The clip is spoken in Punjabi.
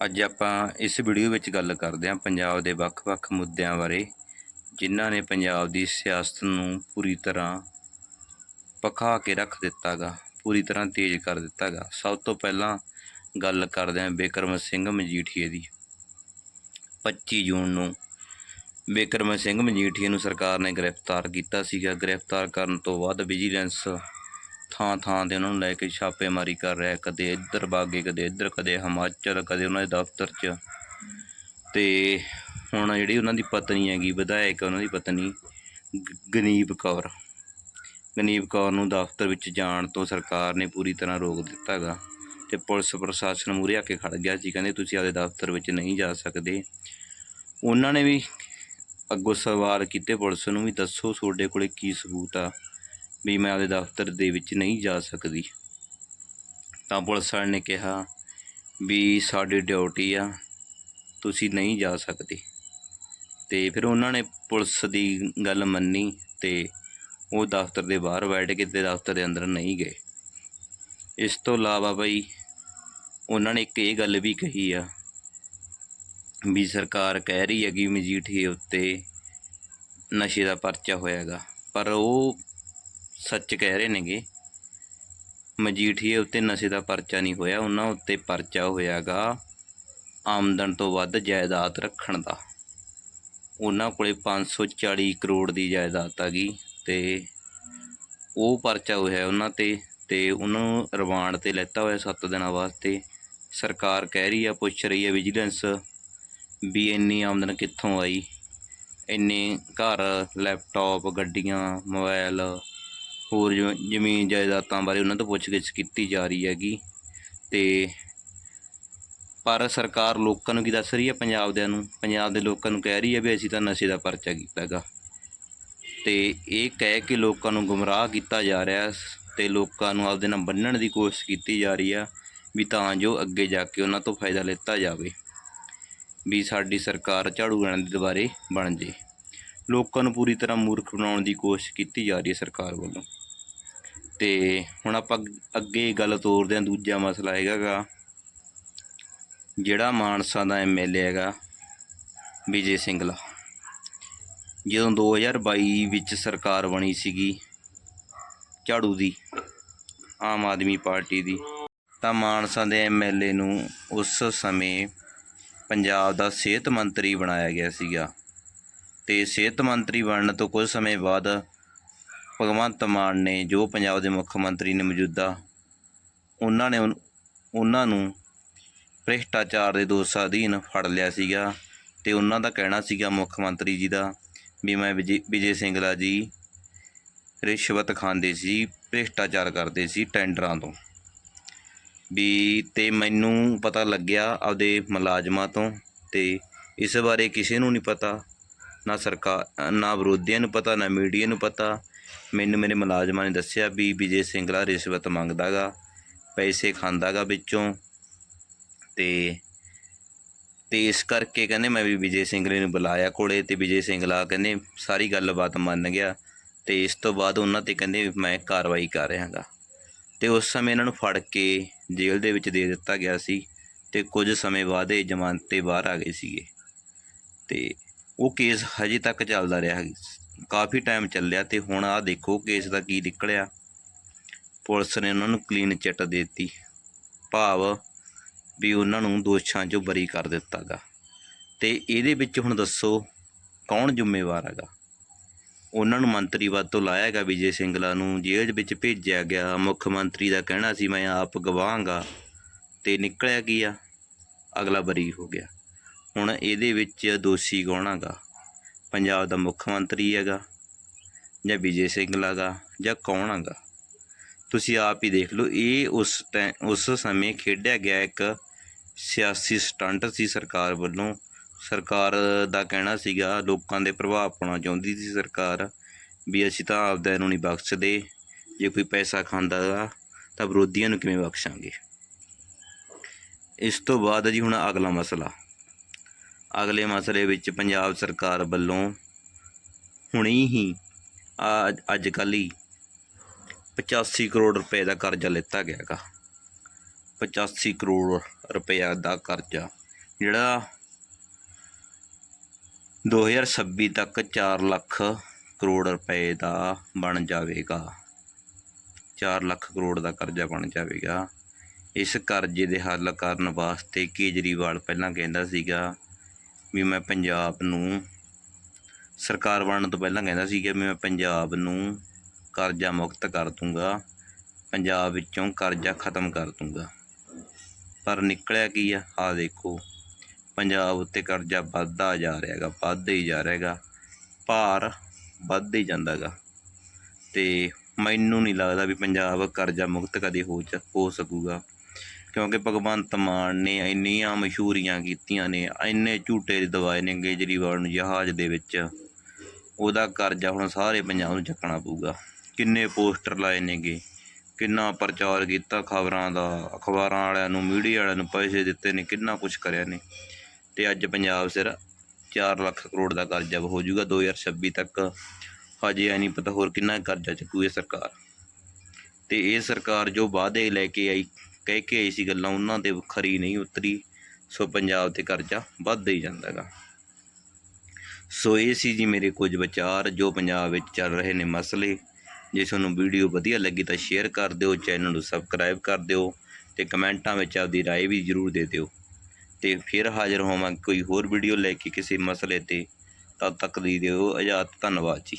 ਅੱਜ ਆਪਾਂ ਇਸ ਵੀਡੀਓ ਵਿੱਚ ਗੱਲ ਕਰਦੇ ਹਾਂ ਪੰਜਾਬ ਦੇ ਵੱਖ-ਵੱਖ ਮੁੱਦਿਆਂ ਬਾਰੇ, ਜਿਨ੍ਹਾਂ ਨੇ ਪੰਜਾਬ ਦੀ ਸਿਆਸਤ ਨੂੰ ਪੂਰੀ ਤਰ੍ਹਾਂ ਪਕਾ ਕੇ ਰੱਖ ਦਿੱਤਾ ਗਾ ਪੂਰੀ ਤਰ੍ਹਾਂ ਤੇਜ਼ ਕਰ ਦਿੱਤਾ ਗਾ ਸਭ ਤੋਂ ਪਹਿਲਾਂ ਗੱਲ ਕਰਦੇ ਹਾਂ ਬਿਕਰਮ ਸਿੰਘ ਮਜੀਠੀਏ ਦੀ। 25 ਜੂਨ ਨੂੰ ਬਿਕਰਮ ਸਿੰਘ ਮਜੀਠੀਏ ਨੂੰ ਸਰਕਾਰ ਨੇ ਗ੍ਰਿਫਤਾਰ ਕੀਤਾ ਸੀਗਾ। ਗ੍ਰਿਫਤਾਰ ਕਰਨ ਤੋਂ ਬਾਅਦ ਵਿਜੀਲੈਂਸ ਥਾਂ ਥਾਂ ਤੇ ਉਹਨਾਂ ਨੂੰ ਲੈ ਕੇ ਛਾਪੇਮਾਰੀ ਕਰ ਰਿਹਾ, ਕਦੇ ਇੱਧਰ ਬਾਗੇ, ਕਦੇ ਇੱਧਰ, ਕਦੇ ਹਿਮਾਚਲ, ਕਦੇ ਉਹਨਾਂ ਦੇ ਦਫ਼ਤਰ 'ਚ। ਤੇ ਹੁਣ ਜਿਹੜੀ ਉਹਨਾਂ ਦੀ ਪਤਨੀ ਹੈਗੀ, ਵਿਧਾਇਕ ਉਹਨਾਂ ਦੀ ਪਤਨੀ ਗਨੀਬ ਕੌਰ। ਗਨੀਪ ਕੌਰ ਨੂੰ ਦਫ਼ਤਰ ਵਿੱਚ ਜਾਣ ਤੋਂ ਸਰਕਾਰ ਨੇ ਪੂਰੀ ਤਰ੍ਹਾਂ ਰੋਕ ਦਿੱਤਾ ਗਾ ਤੇ ਪੁਲਿਸ ਪ੍ਰਸ਼ਾਸਨ ਮੂਹਰੇ ਆ ਕੇ ਖੜ ਗਿਆ ਸੀ, ਕਹਿੰਦੇ ਤੁਸੀਂ ਆਪਦੇ ਦਫ਼ਤਰ ਵਿੱਚ ਨਹੀਂ ਜਾ ਸਕਦੇ। ਉਹਨਾਂ ਨੇ ਵੀ ਅੱਗੋਂ ਸਵਾਲ ਕੀਤੇ, ਪੁਲਿਸ ਨੂੰ ਵੀ ਦੱਸੋ ਤੁਹਾਡੇ ਕੋਲੇ ਕੀ ਸਬੂਤ ਆ। ਵੀ ਮੈਂ ਆਪਦੇ ਦਫ਼ਤਰ ਦੇ ਵਿੱਚ ਨਹੀਂ ਜਾ ਸਕਦੀ। ਤਾਂ ਪੁਲਿਸ ਵਾਲੇ ਨੇ ਕਿਹਾ ਵੀ ਸਾਡੀ ਡਿਊਟੀ ਆ, ਤੁਸੀਂ ਨਹੀਂ ਜਾ ਸਕਦੇ। ਤੇ ਫਿਰ ਉਹਨਾਂ ਨੇ ਪੁਲਿਸ ਦੀ ਗੱਲ ਮੰਨੀ ਤੇ ਉਹ ਦਫ਼ਤਰ ਦੇ ਬਾਹਰ ਬੈਠ ਕੇ ਤੇ ਦਫ਼ਤਰ ਦੇ ਅੰਦਰ ਨਹੀਂ ਗਏ। ਇਸ ਤੋਂ ਇਲਾਵਾ ਬਈ ਉਹਨਾਂ ਨੇ ਇੱਕ ਇਹ ਗੱਲ ਵੀ ਕਹੀ ਆ ਵੀ ਸਰਕਾਰ ਕਹਿ ਰਹੀ ਹੈ ਕਿ ਮਜੀਠੀਏ ਉੱਤੇ ਨਸ਼ੇ ਦਾ ਪਰਚਾ ਹੋਇਆਗਾ। ਪਰ ਉਹ ਸੱਚ ਕਹਿ ਰਹੇ ਨੇਗੇ। ਮਜੀਠੀਏ ਉੱਤੇ ਨਸ਼ੇ ਦਾ ਪਰਚਾ ਨਹੀਂ ਹੋਇਆ। ਉਹਨਾਂ ਉੱਤੇ ਪਰਚਾ ਹੋਇਆਗਾ ਆਮਦਨ ਤੋਂ ਵੱਧ ਜਾਇਦਾਦ ਰੱਖਣ ਦਾ। ਉਹਨਾਂ ਕੋਲੇ 540 ਕਰੋੜ ਦੀ ਜਾਇਦਾਦ ਆ ਗਈ ਤੇ ਉਹ ਪਰਚਾ ਹੋਇਆ ਉਹਨਾਂ ਤੇ ਤੇ ਉਹਨੂੰ ਰਿਮਾਂਡ ਤੇ ਲੈਤਾ ਹੋਇਆ 7 ਦਿਨਾਂ ਵਾਸਤੇ। ਸਰਕਾਰ ਕਹਿ ਰਹੀ ਆ, ਪੁੱਛ ਰਹੀ ਆ, ਵਿਜੀਲੈਂਸ ਵੀ ਇੰਨੀ ਆਮਦਨ ਕਿੱਥੋਂ ਆਈ? ਇੰਨੇ ਘਰ, ਲੈਪਟਾਪ, ਗੱਡੀਆਂ ਮੋਬਾਈਲ ਹੋਰ ਜਿਵੇਂ ਜ਼ਮੀਨ ਜਾਇਦਾਦਾਂ ਬਾਰੇ ਉਹਨਾਂ ਤੋਂ ਪੁੱਛਗਿੱਛ ਕੀਤੀ ਜਾ ਰਹੀ ਹੈਗੀ ਤੇ ਪਰ ਸਰਕਾਰ ਲੋਕਾਂ ਨੂੰ ਕੀ ਦੱਸ ਰਹੀ ਹੈ ਪੰਜਾਬ ਦਿਆਂ ਨੂੰ? ਪੰਜਾਬ ਦੇ ਲੋਕਾਂ ਨੂੰ ਕਹਿ ਰਹੀ ਹੈ ਵੀ ਅਸੀਂ ਤਾਂ ਨਸ਼ੇ ਦਾ ਪਰਚਾ ਕੀਤਾ ਗਾ ਤੇ ਇਹ ਕਹਿ ਕੇ ਲੋਕਾਂ ਨੂੰ ਗੁੰਮਰਾਹ ਕੀਤਾ ਜਾ ਰਿਹਾ ਤੇ ਲੋਕਾਂ ਨੂੰ ਆਪਦੇ ਨਾਲ ਬੰਨਣ ਦੀ ਕੋਸ਼ਿਸ਼ ਕੀਤੀ ਜਾ ਰਹੀ ਆ ਵੀ ਤਾਂ ਜੋ ਅੱਗੇ ਜਾ ਕੇ ਉਹਨਾਂ ਤੋਂ ਫਾਇਦਾ ਲਿੱਤਾ ਜਾਵੇ ਵੀ ਸਾਡੀ ਸਰਕਾਰ ਝਾੜੂ ਲੈਣ ਦੀ ਦੁਬਾਰੇ ਬਣ ਜੇ ਲੋਕਾਂ ਨੂੰ ਪੂਰੀ ਤਰ੍ਹਾਂ ਮੂਰਖ ਬਣਾਉਣ ਦੀ ਕੋਸ਼ਿਸ਼ ਕੀਤੀ ਜਾ ਰਹੀ ਹੈ ਸਰਕਾਰ ਵੱਲੋਂ। ਤੇ ਹੁਣ ਆਪਾਂ ਅੱਗੇ ਗੱਲ ਤੋਰਦੇ ਹਾਂ, ਦੂਜਾ ਮਸਲਾ ਹੈਗਾ ਗਾ ਜਿਹੜਾ ਮਾਨਸਾ ਦਾ ਐਮਐਲਏ ਹੈਗਾ, ਵਿਜੇ ਸਿੰਗਲਾ। ਜਦੋਂ 2022 ਵਿੱਚ ਸਰਕਾਰ ਬਣੀ ਸੀਗੀ, ਝਾੜੂ ਦੀ, ਆਮ ਆਦਮੀ ਪਾਰਟੀ ਦੀ, ਤਾਂ ਮਾਨਸਾ ਦੇ ਐਮਐਲਏ ਨੂੰ ਉਸ ਸਮੇਂ ਪੰਜਾਬ ਦਾ ਸਿਹਤ ਮੰਤਰੀ ਬਣਾਇਆ ਗਿਆ ਸੀਗਾ। ਤੇ ਸਿਹਤ ਮੰਤਰੀ ਬਣਨ ਤੋਂ ਕੁਝ ਸਮੇਂ ਬਾਅਦ ਭਗਵੰਤ ਮਾਨ ਨੇ, ਜੋ ਪੰਜਾਬ ਦੇ ਮੁੱਖ ਮੰਤਰੀ ਨੇ ਮੌਜੂਦਾ, ਉਹਨਾਂ ਨੇ ਉਨ- ਉਹਨਾਂ ਨੂੰ ਭ੍ਰਿਸ਼ਟਾਚਾਰ ਦੇ ਦੋਸ਼ਾਂ ਅਧੀਨ ਫੜ ਲਿਆ ਸੀਗਾ ਤੇ ਉਹਨਾਂ ਦਾ ਕਹਿਣਾ ਸੀਗਾ ਮੁੱਖ ਮੰਤਰੀ ਜੀ ਦਾ ਵੀ ਮੈਂ ਵਿਜੇ ਵਿਜੇ ਸਿੰਗਲਾ ਜੀ ਰਿਸ਼ਵਤ ਖਾਂਦੇ ਸੀ, ਭ੍ਰਿਸ਼ਟਾਚਾਰ ਕਰਦੇ ਸੀ ਟੈਂਡਰਾਂ ਤੋਂ। ਵੀ ਤੇ ਮੈਨੂੰ ਪਤਾ ਲੱਗਿਆ ਆਪਦੇ ਮੁਲਾਜ਼ਮਾਂ ਤੋਂ ਤੇ ਇਸ ਬਾਰੇ ਕਿਸੇ ਨੂੰ ਨਹੀਂ ਪਤਾ, ਨਾ ਸਰਕਾਰ ਨਾ ਵਿਰੋਧੀਆਂ ਨੂੰ ਪਤਾ, ਨਾ ਮੀਡੀਆ ਨੂੰ ਪਤਾ ਮੈਨੂੰ ਮੇਰੇ ਮੁਲਾਜ਼ਮਾਂ ਨੇ ਦੱਸਿਆ ਵੀ ਵਿਜੇ ਸਿੰਗਲਾ ਰਿਸ਼ਵਤ ਮੰਗਦਾਗਾ, ਪੈਸੇ ਖਾਂਦਾਗਾ ਵਿੱਚੋਂ ਤੇ ਤੇ ਇਸ ਕਰਕੇ ਕਹਿੰਦੇ ਮੈਂ ਵੀ ਵਿਜੇ ਸਿੰਗਲੇ ਨੂੰ ਬੁਲਾਇਆ ਕੋਲੇ ਤੇ ਵਿਜੇ ਸਿੰਗਲਾ ਕਹਿੰਦੇ ਸਾਰੀ ਗੱਲਬਾਤ ਮੰਨ ਗਿਆ ਤੇ ਇਸ ਤੋਂ ਬਾਅਦ ਉਹਨਾਂ ਤੇ ਕਹਿੰਦੇ ਮੈਂ ਕਾਰਵਾਈ ਕਰ ਰਿਹਾਗਾ। ਤੇ ਉਸ ਸਮੇਂ ਇਹਨਾਂ ਨੂੰ ਫੜ ਕੇ ਜੇਲ੍ਹ ਦੇ ਵਿੱਚ ਦੇ ਦਿੱਤਾ ਗਿਆ ਸੀ ਤੇ ਕੁਝ ਸਮੇਂ ਬਾਅਦ ਇਹ ਜ਼ਮਾਨਤ ਤੇ ਬਾਹਰ ਆ ਗਏ ਸੀਗੇ। ਤੇ ਉਹ ਕੇਸ ਹਜੇ ਤੱਕ ਚੱਲਦਾ ਰਿਹਾ ਕਾਫੀ ਟਾਈਮ ਚੱਲਿਆ ਤੇ ਹੁਣ ਆ ਦੇਖੋ ਕੇਸ ਦਾ ਕੀ ਨਿਕਲਿਆ। ਪੁਲਿਸ ਨੇ ਉਹਨਾਂ ਨੂੰ ਕਲੀਨ ਚਿੱਟ ਦੇ ਦਿੱਤੀ। ਭਾਵ ਵੀ ਉਹਨਾਂ ਨੂੰ ਦੋਸ਼ਾਂ 'ਚੋਂ ਬਰੀ ਕਰ ਦਿੱਤਾ ਗਾ। ਤੇ ਇਹਦੇ ਵਿੱਚ ਹੁਣ ਦੱਸੋ ਕੌਣ ਜ਼ਿੰਮੇਵਾਰ ਹੈਗਾ? ਉਹਨਾਂ ਨੂੰ ਮੰਤਰੀ ਵੱਧ ਤੋਂ ਲਾਇਆ ਗਿਆ ਵਿਜੇ ਸਿੰਗਲਾ ਨੂੰ, ਜੇਲ੍ਹ ਵਿੱਚ ਭੇਜਿਆ ਗਿਆ। ਮੁੱਖ ਮੰਤਰੀ ਦਾ ਕਹਿਣਾ ਸੀ, ਮੈਂ ਆਪ ਗਵਾਹਾਂਗਾ ਤੇ ਨਿਕਲਿਆ ਕੀ ਆ? ਅਗਲਾ ਬਰੀ ਹੋ ਗਿਆ। ਹੁਣ ਇਹਦੇ ਵਿੱਚ ਦੋਸ਼ੀ ਕੌਣ ਹੈਗਾ? ਪੰਜਾਬ ਦਾ ਮੁੱਖ ਮੰਤਰੀ ਹੈਗਾ ਜਾਂ ਵਿਜੇ ਸਿੰਗਲਾ ਗਾ ਜਾਂ ਕੌਣ ਹੈਗਾ? ਤੁਸੀਂ ਆਪ ਹੀ ਦੇਖ ਲਓ, ਇਹ ਉਸ ਟੈ, ਉਸ ਸਮੇਂ ਖੇਡਿਆ ਗਿਆ ਇੱਕ ਸਿਆਸੀ ਸਟੰਟ ਸੀ ਸਰਕਾਰ ਵੱਲੋਂ। ਸਰਕਾਰ ਦਾ ਕਹਿਣਾ ਸੀਗਾ, ਲੋਕਾਂ ਦੇ ਪ੍ਰਭਾਵ ਪਾਉਣਾ ਚਾਹੁੰਦੀ ਸੀ ਸਰਕਾਰ ਵੀ ਅਸੀਂ ਤਾਂ ਆਪਦਾ ਨੂੰ ਨਹੀਂ ਬਖਸ਼ਦੇ, ਜੇ ਕੋਈ ਪੈਸਾ ਖਾਂਦਾ ਗਾ ਤਾਂ ਵਿਰੋਧੀਆਂ ਨੂੰ ਕਿਵੇਂ ਬਖਸ਼ਾਂਗੇ? ਇਸ ਤੋਂ ਬਾਅਦ ਜੀ ਹੁਣ ਅਗਲਾ ਮਸਲਾ। ਅਗਲੇ ਮਸਲੇ ਵਿੱਚ ਪੰਜਾਬ ਸਰਕਾਰ ਵੱਲੋਂ ਹੁਣੇ ਹੀ ਆ ਅੱਜ ਕੱਲ੍ਹ ਹੀ 85 ਕਰੋੜ ਰੁਪਏ ਦਾ ਕਰਜ਼ਾ ਲਿੱਤਾ ਗਿਆ ਗਾ 85 ਕਰੋੜ ਰੁਪਏ ਦਾ ਕਰਜ਼ਾ, ਜਿਹੜਾ 2026 ਤੱਕ 4 ਲੱਖ ਕਰੋੜ ਰੁਪਏ ਦਾ ਬਣ ਜਾਵੇਗਾ। 4 ਲੱਖ ਕਰੋੜ ਦਾ ਕਰਜ਼ਾ ਬਣ ਜਾਵੇਗਾ। ਇਸ ਕਰਜ਼ੇ ਦੇ ਹੱਲ ਕਰਨ ਵਾਸਤੇ ਕੇਜਰੀਵਾਲ ਪਹਿਲਾਂ ਕਹਿੰਦਾ ਸੀਗਾ ਵੀ ਮੈਂ ਪੰਜਾਬ ਨੂੰ ਸਰਕਾਰ ਬਣਨ ਤੋਂ ਪਹਿਲਾਂ ਕਹਿੰਦਾ ਸੀ ਕਿ ਮੈਂ ਪੰਜਾਬ ਨੂੰ ਕਰਜ਼ਾ ਮੁਕਤ ਕਰ ਦੂੰਗਾ, ਪੰਜਾਬ ਵਿੱਚੋਂ ਕਰਜ਼ਾ ਖਤਮ ਕਰ ਦੂੰਗਾ। ਪਰ ਨਿਕਲਿਆ ਕੀ ਆ? ਆ ਦੇਖੋ, ਪੰਜਾਬ ਉੱਤੇ ਕਰਜ਼ਾ ਵੱਧਦਾ ਜਾ ਰਿਹਾ ਹੈਗਾ, ਵੱਧਦਾ ਹੀ ਜਾ ਰਿਹਾ ਹੈਗਾ, ਭਾਰ ਵੱਧਦਾ ਹੀ ਜਾਂਦਾ ਹੈਗਾ। ਤੇ ਮੈਨੂੰ ਨਹੀਂ ਲੱਗਦਾ ਵੀ ਪੰਜਾਬ ਕਰਜ਼ਾ ਮੁਕਤ ਕਦੇ ਹੋ ਚ, ਹੋ ਸਕੂਗਾ। ਕਿਉਂਕਿ ਭਗਵੰਤ ਮਾਨ ਨੇ ਇੰਨੀਆਂ ਮਸ਼ਹੂਰੀਆਂ ਕੀਤੀਆਂ ਨੇ, ਇੰਨੇ ਝੂਟੇ ਦਵਾਏ ਨੇ ਕੇਜਰੀਵਾਲ ਨੂੰ ਜਹਾਜ਼ ਦੇ ਵਿੱਚ। ਉਹਦਾ ਕਰਜ਼ਾ ਹੁਣ ਸਾਰੇ ਪੰਜਾਬ ਨੂੰ ਚੱਕਣਾ ਪਊਗਾ। ਕਿੰਨੇ ਪੋਸਟਰ ਲਾਏ ਨੇਗੇ, ਕਿੰਨਾ ਪ੍ਰਚਾਰ ਕੀਤਾ ਖਬਰਾਂ ਦਾ, ਅਖਬਾਰਾਂ ਵਾਲਿਆਂ ਨੂੰ, ਮੀਡੀਆ ਵਾਲਿਆਂ ਨੂੰ ਪੈਸੇ ਦਿੱਤੇ ਨੇ, ਕਿੰਨਾ ਕੁਝ ਕਰਿਆ ਨੇ। ਤੇ ਅੱਜ ਪੰਜਾਬ ਸਿਰ 4 ਲੱਖ ਕਰੋੜ ਦਾ ਕਰਜ਼ਾ ਹੋ ਜਾਊਗਾ 2026 ਤੱਕ। ਹਜੇ ਐ ਨਹੀਂ ਪਤਾ ਹੋਰ ਕਿੰਨਾ ਕਰਜ਼ਾ ਚੱਕੂ ਇਹ ਸਰਕਾਰ। ਤੇ ਇਹ ਸਰਕਾਰ ਜੋ ਵਾਅਦੇ ਲੈ ਕੇ ਆਈ ਕਹਿ ਕੇ ਆਈ ਸੀ ਗੱਲਾਂ ਉਹਨਾਂ ਤੇ ਖਰੀ ਨਹੀਂ ਉਤਰੀ ਸੋ ਪੰਜਾਬ ਤੇ ਕਰਜ਼ਾ ਵੱਧਦਾ ਹੀ ਜਾਂਦਾ ਗਾ ਸੋ ਇਹ ਸੀ ਜੀ ਮੇਰੇ ਕੁਝ ਵਿਚਾਰ ਜੋ ਪੰਜਾਬ ਵਿੱਚ ਚੱਲ ਰਹੇ ਨੇ ਮਸਲੇ ਜੇ ਤੁਹਾਨੂੰ ਵੀਡੀਓ ਵਧੀਆ ਲੱਗੀ ਤਾਂ ਸ਼ੇਅਰ ਕਰ ਦਿਓ ਚੈਨਲ ਨੂੰ ਸਬਸਕ੍ਰਾਈਬ ਕਰ ਦਿਓ ਤੇ ਕਮੈਂਟਾਂ ਵਿੱਚ ਆਪਦੀ رائے ਵੀ ਜ਼ਰੂਰ ਦੇ ਦਿਓ ਤੇ ਫਿਰ ਹਾਜ਼ਰ ਹੋਵਾਂ ਕੋਈ ਹੋਰ ਵੀਡੀਓ ਲੈ ਕੇ ਕਿਸੇ ਮਸਲੇ ਤੇ ਤਦ ਤੱਕ ਦੀ ਦਿਓ ਇਜਾਜ਼ਤ ਧੰਨਵਾਦ ਜੀ